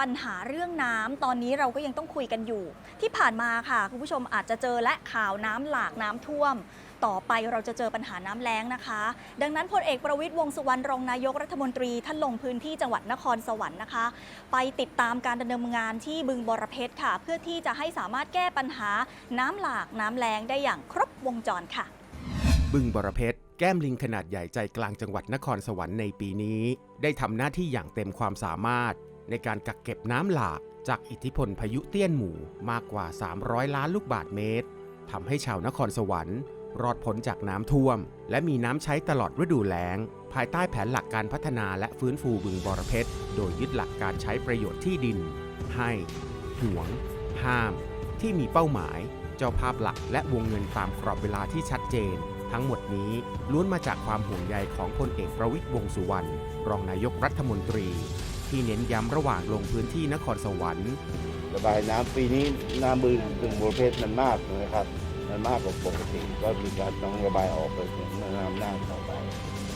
ปัญหาเรื่องน้ำตอนนี้เราก็ยังต้องคุยกันอยู่ ที่ผ่านมาค่ะ คุณผู้ชมอาจจะเจอและข่าวน้ำหลากน้ำท่วม ต่อไปเราจะเจอปัญหาน้ำแล้งนะคะ ดังนั้นพลเอกประวิตยวงสุวรรณรองนายกรัฐมนตรีท่านลงพื้นที่จังหวัดนครสวรรค์นะคะ ไปติดตามการดำเนินงานที่บึงบรเพชรค่ะ เพื่อที่จะให้สามารถแก้ปัญหาน้ำหลากน้ำแล้งได้อย่างครบวงจรค่ะ บึงบรเพชรแก้มลิงขนาดใหญ่ใจกลางจังหวัดนครสวรรค์ในปีนี้ ได้ทำหน้าที่อย่างเต็มความสามารถ ในการกักเก็บน้ำหลากจากอิทธิพลพายุเตี้ยนหมู่มากกว่า 300 ล้านลูกบาทเมตรทำให้ชาวนครสวรรค์รอดพ้นจากน้ำท่วม และมีน้ำใช้ตลอดฤดูแล้ง ภายใต้แผนหลักการพัฒนาและฟื้นฟูบึงบรเพชร โดยยึดหลักการใช้ประโยชน์ที่ดิน ให้หวง ห้าม ที่มีเป้าหมาย เจ้าภาพหลักและวงเงินตามกรอบเวลาที่ชัดเจน ทั้งหมดนี้ล้วนมาจากความห่วงใยของพลเอกประวิตยวงสุวรรณรองนายกรัฐมนตรี ที่เน้นย้ำระหว่างลงพื้นที่นครสวรรค์ระบายน้ำปีนี้น้ำบึงบึงบัวเพชรมันมากนะครับ มันมากกว่าปกติ ก็มีการต้องระบายออกไปถึงแม่น้ำน่านต่อไป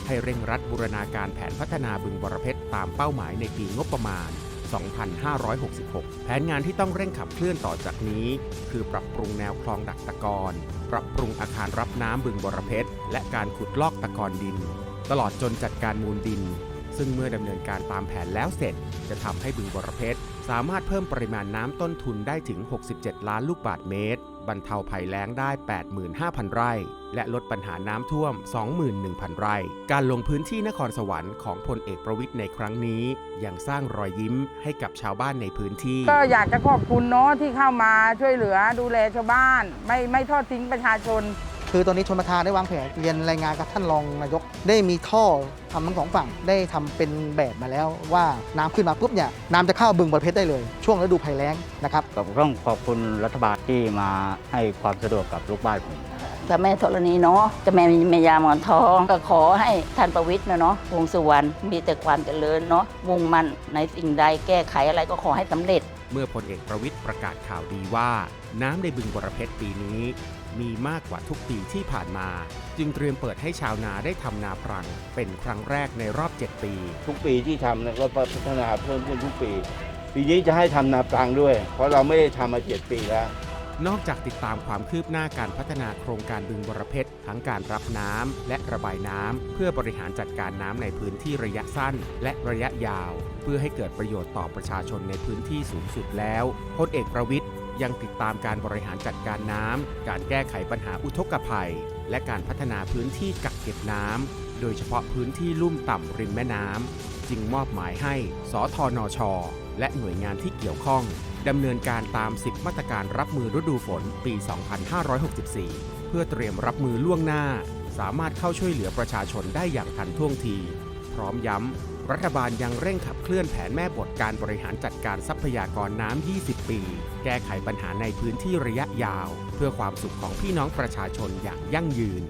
ให้เร่งรัดบูรณาการแผนพัฒนาบึงบรเพชรตามเป้าหมายในปีงบประมาณ 2566 แผนงานที่ต้องเร่งขับเคลื่อนต่อจากนี้ คือปรับปรุงแนวคลองดักตะกอนปรับปรุงอาคารรับน้ำบึงบรเพชรและการขุดลอกตะกอนดิน ตลอดจนจัดการมูลดิน ซึ่งเมื่อดำเนินการตามแผนแล้วเสร็จ จะทำให้บึงบรเพชรสามารถเพิ่มปริมาณน้ำต้นทุนได้ถึง 67 ล้านลูกบาทเมตร บรรเทาภัยแล้งได้ 85,000 ไร่ และลดปัญหาน้ำท่วม 21,000 ไร่ การลงพื้นที่นครสวรรค์ของพลเอกประวิทย์ในครั้งนี้ ยังสร้างรอยยิ้มให้กับชาวบ้านในพื้นที่ ก็อยากจะขอบคุณเนาะที่เข้ามาช่วยเหลือดูแลชาวบ้าน ไม่ไม่ทอดทิ้งประชาชน คือตอนนี้ชนประทานได้วางแผนเรียนรายงานกับท่านรองนายก ได้มีท่อทำทั้งสองฝั่งได้ทำเป็นแบบมาแล้วว่าน้ำขึ้นมาปุ๊บเนี่ยน้ำจะเข้าบึงบรเพชรได้เลย ช่วงฤดูภัยแล้งนะครับก็ต้องขอบคุณรัฐบาลที่มาให้ความสะดวกกับลูกบ้านผมเจ้าแม่ธรณีเนาะเจ้าแม่แม่ยาหมอนทอง ก็ขอให้ท่านประวิทย์นะเนาะวงสุวรรณมีแต่ความเจริญเนาะมุ่งมั่นในสิ่งใดแก้ไขอะไรก็ขอให้สำเร็จ เมื่อพลเอกประวิทย์ประกาศข่าวดีว่า น้ำในบึงบรเพชรปีนี้ มีมากกว่าทุกปีที่ผ่านมา จึงเตรียมเปิดให้ชาวนาได้ทำนาปรัง เป็นครั้งแรกในรอบ 7 ปี ทุกปีที่ทำเนี่ยก็พัฒนาเพิ่มขึ้นทุกปี ปีนี้จะให้ทำนาปรังด้วย เพราะเราไม่ได้ทำมาเจ็ดปีแล้วนอกจากติดตามความคืบหน้าการพัฒนาโครงการบึงบรเพชรทั้งการรับน้ำและระบายน้ำเพื่อบริหารจัดการน้ำในพื้นที่ระยะสั้น และระยะยาว เพื่อให้เกิดประโยชน์ต่อประชาชนในพื้นที่สูงสุดแล้วพลเอกประวิทย์ ยังติดตามการบริหารจัดการน้ำ การแก้ไขปัญหาอุทกภัย และการพัฒนาพื้นที่กักเก็บน้ำ โดยเฉพาะพื้นที่ลุ่มต่ำริมแม่น้ำ จึงมอบหมายให้ สทนช และหน่วยงานที่เกี่ยวข้องดำเนินการตาม 10 มาตรการรับมือฤดูฝนปี 2564 เพื่อเตรียมรับมือล่วงหน้า สามารถเข้าช่วยเหลือประชาชนได้อย่างทันท่วงที พร้อมย้ำ รัฐบาลยังเร่งขับเคลื่อนแผนแม่บทการบริหารจัดการทรัพยากรน้ำ 20 ปี แก้ไขปัญหาในพื้นที่ระยะยาว เพื่อความสุขของพี่น้องประชาชนอย่างยั่งยืน